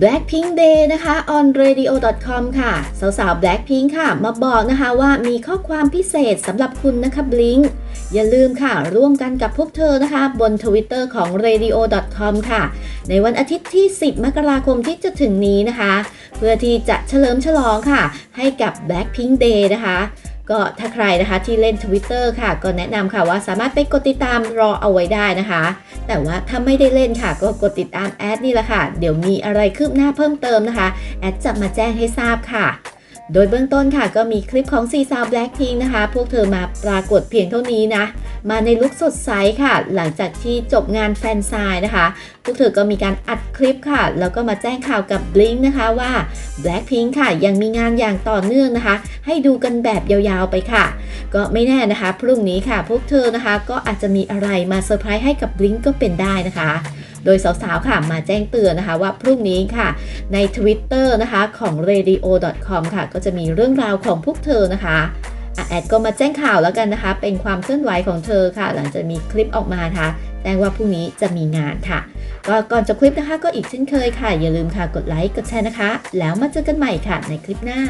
Blackpink Day นะคะ on radio.com ค่ะ สาวๆ Blackpink ค่ะ มาบอกนะคะว่ามีข้อความพิเศษสำหรับคุณนะคะ Blink อย่าลืมค่ะ ร่วมกันกับพวกเธอนะคะ บน Twitter ของ radio.com ค่ะ ในวันอาทิตย์ที่ 10 มกราคมที่จะถึงนี้นะคะ เพื่อที่จะเฉลิมฉลองค่ะ ให้กับ Blackpink Day นะคะ ก็ถ้าใครนะคะที่เล่น Twitter ค่ะ ก็แนะนำค่ะว่าสามารถไปกดติดตามรอเอาไว้ได้นะคะ แต่ว่าถ้าไม่ได้เล่นค่ะ ก็กดติดตามแอดนี่แหละค่ะ เดี๋ยวมีอะไรคืบหน้าเพิ่มเติมนะคะ แอดจะมาแจ้งให้ทราบค่ะ โดยเบื้องต้นค่ะก็มีคลิปของซีซาวแบล็กพิงนะคะ พวกเธอมาปรากฏเพียงเท่านี้นะ มาในลุคสดใสค่ะ หลังจากที่จบงานแฟนซายนะคะ พวกเธอก็มีการอัดคลิปค่ะ แล้วก็มาแจ้งข่าวกับ Blink นะคะว่า Blackpink ค่ะ ยังมีงานอย่างต่อเนื่องนะคะ ให้ดูกันแบบยาวๆไปค่ะ ก็ไม่แน่นะคะ พรุ่งนี้ค่ะ พวกเธอนะคะ ก็อาจจะมีอะไรมาเซอร์ไพรส์ให้กับ Blink ก็เป็นได้นะคะโดยสาวๆ ค่ะมาแจ้งเตือนนะคะว่าพรุ่งนี้ค่ะ ใน Twitter นะคะของ radio.com ค่ะ ก็จะมีเรื่องราวของพวกเธอนะคะอะ แอดก็มาแจ้งข่าวแล้วกันนะคะ เป็นความเคลื่อนไหวของเธอค่ะ หลังจากมีคลิปออกมานะคะแจ้งว่าพรุ่งนี้จะมีงานค่ะก็ก่อนจบคลิปนะคะก็อีกเช่นเคยค่ะ อย่าลืมค่ะกดไลค์กดแชร์นะคะ แล้วมาเจอกันใหม่ค่ะในคลิปหน้า